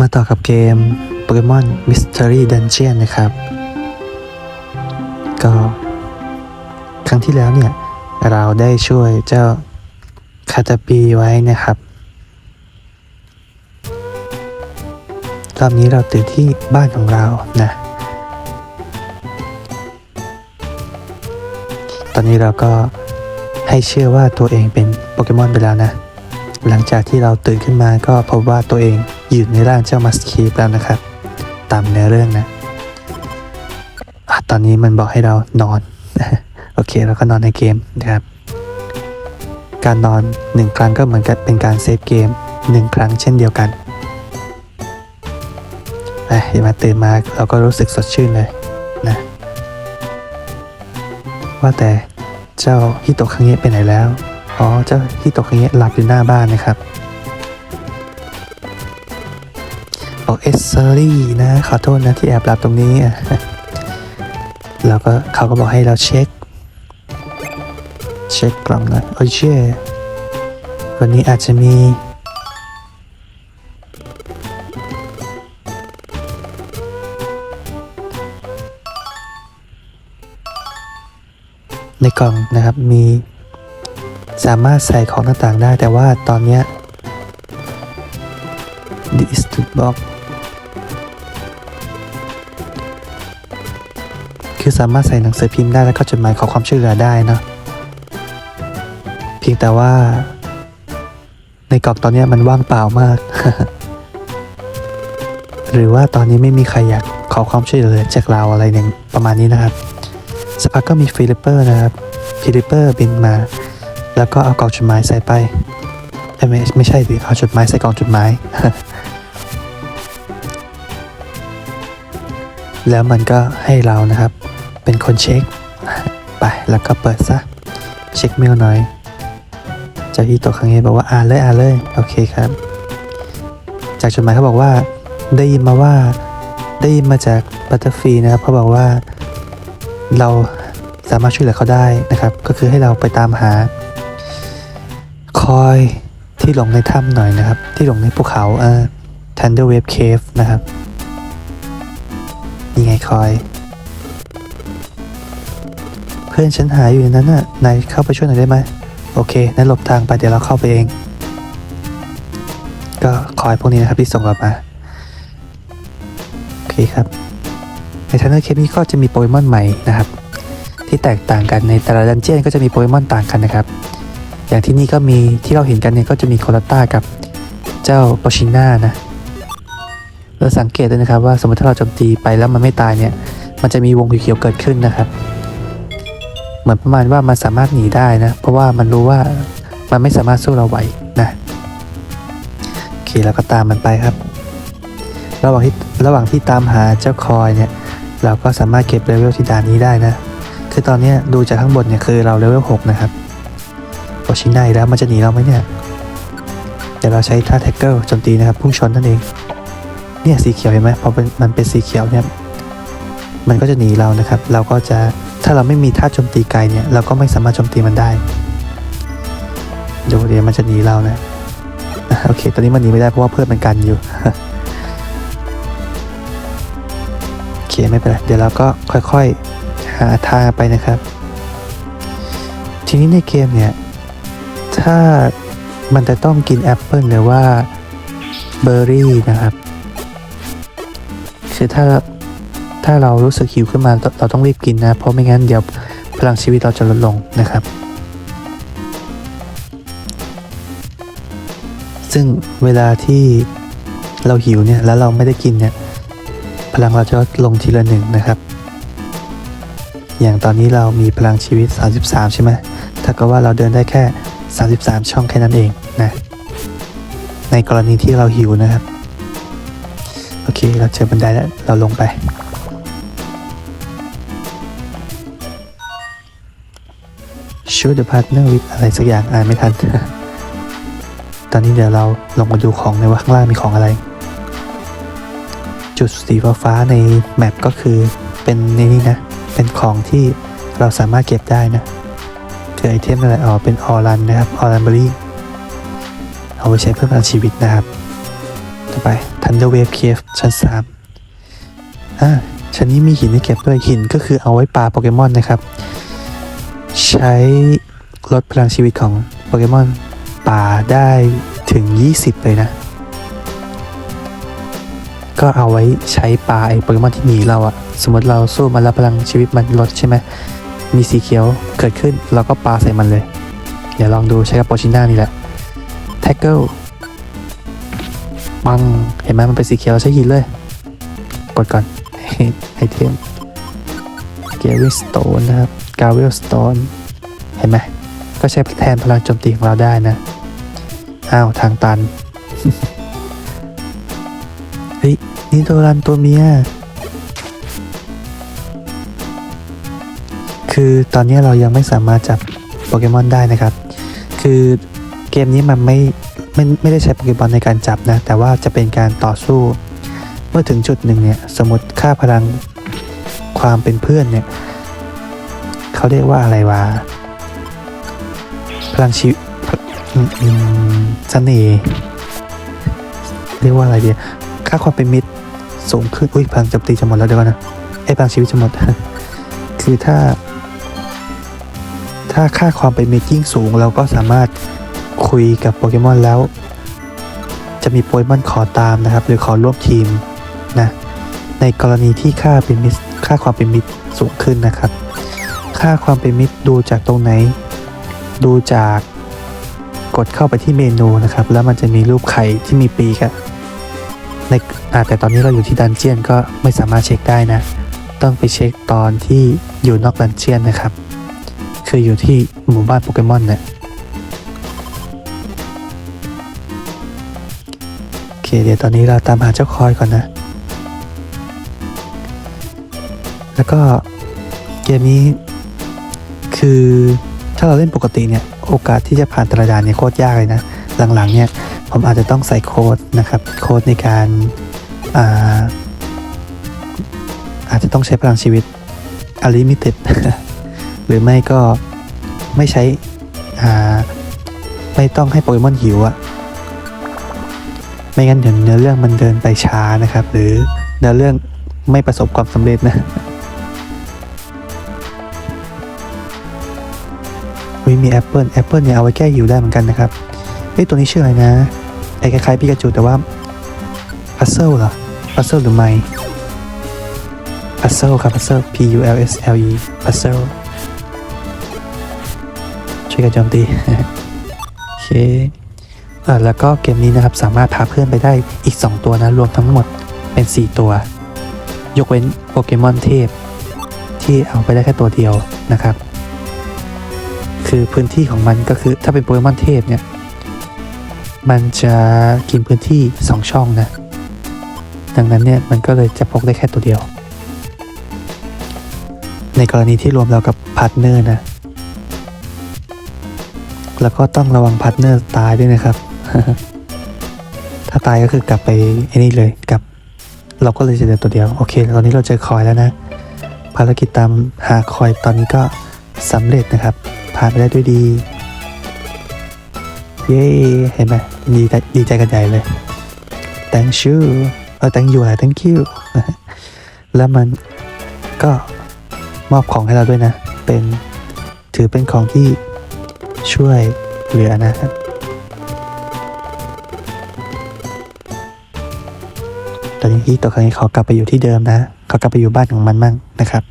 มาต่อกับเกม Pokemon Mystery Dungeon นะครับ ก็ครั้งที่แล้วเนี่ย เราได้ช่วยเจ้าคาตาปีไว้นะครับรอบนี้เราตื่นที่บ้านของเรานะ ตอนนี้เราก็ให้เชื่อว่าตัวเองเป็นโปเกมอนไปแล้วนะ หลังจากที่เราตื่นขึ้นมาก็พบว่าตัวเอง อยู่ในร่างเจ้ามัสคีฟแล้วนะครับ ตามเนื้อเรื่องนะอะตอนนี้มันบอกให้เรานอน โอเคเราก็นอนในเกมนะครับ การนอนหนึ่งครั้งก็เหมือนกับเป็นการเซฟเกมหนึ่งครั้งเช่นเดียวกันไปมาตื่นมาเราก็รู้สึกสดชื่นเลยนะว่าแต่เจ้าฮิโตะคังเงะไปไหนแล้ว อ๋อ เจ้าฮิโตะคังเงะหลับอยู่หน้าบ้านนะครับ บอกเอสเซอรี่นะ ขอโทษนะที่แอบหลับตรงนี้อะแล้วก็เขาก็บอกให้เราเช็ค เช็คกล่องน่อยโอ้ยเช่วันนี้อาจจะมีในกล่องนะครับมีสามารถใส่ของต่างๆได้แต่ว่าตอนเนี้ย this to box คือสามารถใส่หนังสือพิมพ์ได้แล้วก็จดหมายขอความช่วยเหลือได้เนาะเพียงแต่ว่า ในกล่องตอนนี้มันว่างเปล่ามาก หรือว่าตอนนี้ไม่มีใครอยากขอความช่วยเหลือจากเราอะไรหนึ่งประมาณนี้นะครับสักพักก็มีฟิลิปเปอร์นะครับฟิลิปเปอร์บินมา แล้วก็เอากล่องจดหมายใส่ไปไม่ไม่ใช่ดิเอาจดหมายใส่กล่องจดหมายแล้วมันก็ให้เรานะครับ เป็นคนเช็ค ไปแล้วก็เปิดซะ เช็คเมลหน่อยเจ้าที่ตัวครั้งนี้บอกว่าอ่านเลยอ่านเลย โอเคครับ จากจดหมายเขาบอกว่า ได้ยินมาว่าได้ยินมาจากบัตเตอร์ฟีนะครับเขาบอกว่า เราสามารถช่วยเหลือเขาได้นะครับ ก็คือให้เราไปตามหา คอยที่หลงในถ้ำหน่อยนะครับ ที่หลงในภูเขาเอ่อ Thunder Wave Cave นะครับนี่ไงคอย พื่อนฉันหายอยู่ในนั้นน่ะ นายเข้าไปช่วยหน่อยได้ไหม โอเคนั้นหลบทางไปเดี๋ยวเราเข้าไปเอง ก็คอยพวกนี้นะครับที่ส่งเรามา โอเคครับ ในทันเนอร์เคปนี้ก็จะมีโปเกมอนใหม่นะครับ ที่แตกต่างกันในแต่ละดันเจี้ยนก็จะมีโปเกมอนต่างกันนะครับ อย่างที่นี่ก็มีที่เราเห็นกันเนี่ยก็จะมีโคลาต้ากับเจ้าปอชิน่านะ เราสังเกตด้วยนะครับว่าสมมติถ้าเราโจมตีไปแล้วมันไม่ตายเนี่ย มันจะมีวงเขียวเกิดขึ้นนะครับ เหมือนประมาณว่ามันสามารถหนีได้นะ เพราะว่ามันรู้ว่ามันไม่สามารถสู้เราไหวนะโอเคแล้วก็ตามมันไปครับ ระหว่างที่ระหว่างที่ตามหาเจ้าคอยเนี่ย เราก็สามารถเก็บเลเวลที่ด่านนี้ได้นะ คือตอนนี้ดูจากข้างบนเนี่ยคือเราเลเวล6นะครับโอชินายแล้วมันจะหนีเราไหมเนี่ยเดี๋ยวเราใช้ท่าแท็กเกิลโจมตีนะครับพุ่งชนนั่นเอง เนี่ยสีเขียวเห็นไหมพอมันเป็นสีเขียวเนี่ยมันก็จะหนีเรานะครับ เราก็จะ ถ้าเราไม่มีท่าโจมตีไกลเนี่ยเราก็ไม่สามารถโจมตีมันได้ดูเดี๋ยวมันจะหนีเรานะอะโอเค ตอนนี้มันหนีไม่ได้เพราะว่าเพื่อนมันกันอยู่โอเคไม่เป็นไรเดี๋ยวเราก็ค่อยๆหาทางไปนะครับ ทีนี้ในเกมเนี่ยถ้ามันจะต้องกินแอปเปิลหรือว่าเบอร์รี่นะครับ คือถ้า ถ้าเรารู้สึกหิวขึ้นมาเราต้องรีบกินนะ เพราะไม่งั้นเดี๋ยวพลังชีวิตเราจะลดลงนะครับ ซึ่งเวลาที่เราหิวเนี่ยแล้วเราไม่ได้กินเนี่ยพลังเราจะลดลงทีละหนึ่งนะครับ อย่างตอนนี้เรามีพลังชีวิต 33 ใช่ไหมถ้าก็ว่าเราเดินได้แค่ 33 ช่องแค่นั้นเองนะในกรณีที่เราหิวนะครับ โอเค เราเจอบันไดแล้ว เราลงไป ชูดพาร์ทเนอร์วิอะไรสักอย่างอ่านไม่ทัน ตอนนี้เดี๋ยวเราลงมาดูของในว่าข้างล่างมีของอะไร จุดสีฟ้าในแมปก็คือเป็นในนี่นะ เป็นของที่เราสามารถเก็บได้นะคือไอเทมอะไรอ๋อเป็นออรันนะครับออรันเบอรี่เอาไว้ใช้เพิ่มพลังชีวิตนะครับ ต่อไป Thunder Wave Cave ชั้นสามอ่าชั้นนี้มีหินให้เก็บด้วยหินก็คือเอาไว้ปลาโปเกมอนนะครับ ใช้ลดพลังชีวิตของโปเกมอนป่าได้ถึง 20 เลยนะ ก็เอาไว้ใช้ปลาไอโปเกมอนที่หนีเราอะสมมติเราสู้มันแล้วพลังชีวิตมันลดใช่ไหมมีสีเขียวเกิดขึ้นเราก็ปาใส่มันเลย เดี๋ยวลองดูใช้กับโปชิน่านี่แหละแท็กเกิลปัง เห็นไหมมันเป็นสีเขียวเราใช้หินเลย กดก่อนไอเทมเกวิสโตนนะครับ กาเวลสโตนเห็นไหม ก็ใช้แทนพลังโจมตีของเราได้นะ อ้าว ทางตัน เฮ้ย นี่ตัวรันตัวเมีย คือตอนนี้เรายังไม่สามารถจับโปเกมอนได้นะครับ คือเกมนี้มันไม่ไม่ไม่ได้ใช้โปเกมอนในการจับนะ แต่ว่าจะเป็นการต่อสู้ เมื่อถึงจุดหนึ่งเนี่ย สมมติค่าพลังความเป็นเพื่อนเนี่ย เขาเรียกว่าอะไรวะ พลังชีวิตเสน่ห์เรียกว่าอะไรดีค่าความเป็นมิตรสูงขึ้น อุ้ยพลังจมตีจะหมดแล้วเดี๋ยวนะไอ้พลังชีวิตจะหมด คือถ้า ถ้าค่าความเป็นมิตรยิ่งสูง เราก็สามารถคุยกับโปเกมอนแล้ว จะมีโปเกมอนขอตามนะครับ หรือขอร่วมทีมนะ ในกรณีที่ค่าเป็นมิตรค่าความเป็นมิตรสูงขึ้นนะครับ ค่าความเป็นมิตรดูจากตรงไหน ดูจากกดเข้าไปที่เมนูนะครับ แล้วมันจะมีรูปไข่ที่มีปีกอะในอาแต่ตอนนี้เราอยู่ที่ดันเจียนก็ไม่สามารถเช็คได้นะ ต้องไปเช็คตอนที่อยู่นอกดันเจียนนะครับ คืออยู่ที่หมู่บ้านโปเกมอนเนี่ยโอเคเดี๋ยวตอนนี้เราตามหาเจ้าคอยก่อนนะ แล้วก็เกมนี้ คือถ้าเราเล่นปกติเนี่ยโอกาสที่จะผ่านแต่ละด่านเนี่ยโคตรยากเลยนะ หลังๆเนี่ยผมอาจจะต้องใส่โค้ดนะครับโค้ดในการอ่าอาจจะต้องใช้พลังชีวิต unlimited หรือไม่ก็ไม่ใช้อ่าไม่ต้องให้โปเกมอนหิวอะไม่งั้นเดี๋ยวเนื้อเรื่องมันเดินไปช้านะครับ หรือเนื้อเรื่องไม่ประสบความสำเร็จนะ วิมีแอปเปิลแอปเปิลเนี่ยเอาไว้แก้หิวได้เหมือนกันนะครับเฮ้ยตัวนี้ชื่ออะไรนะไอ้คล้ายๆปิกาจูแต่ว่าพัซเซิลเหรอพัซเซิลหรือไม่พัซเซิลครับพัซเซิล P U L S L E พัซเซิลช่วยกันโจมตีโอเคอ่าแล้วก็เกมนี้นะครับสามารถพาเพื่อนไปได้อีก 2 ตัวนะ รวมทั้งหมดเป็น 4 ตัว ยกเว้นโปเกมอนเทพ ที่เอาไปได้แค่ตัวเดียวนะครับ คือพื้นที่ของมันก็คือถ้าเป็นโปเกมอนเทพเนี่ย มันจะกินพื้นที่ 2 ช่องนะ ดังนั้นเนี่ยมันก็เลยจะพกได้แค่ตัวเดียว ในกรณีที่รวมเรากับพาร์ทเนอร์นะ แล้วก็ต้องระวังพาร์ทเนอร์ตายด้วยนะครับ ถ้าตายก็คือกลับไปไอ้นี่เลยกลับ เราก็เลยจะเหลือตัวเดียว โอเค ตอนนี้เราเจอคอยแล้วนะ ภารกิจตามหาคอยตอนนี้ก็สำเร็จนะครับ ผ่านไปได้ด้วยดี เย้เห็นไหมดีใจดีใจกันใหญ่เลย thank you เออ thank you อะไร thank you แล้วมันก็มอบของให้เราด้วยนะ เป็นถือเป็นของที่ช่วยเหลือนะครับตอนนี้ที่ตัวครั้งนี้ขอกลับไปอยู่ที่เดิมนะ ขอกลับไปอยู่บ้านของมันมั่งนะครับ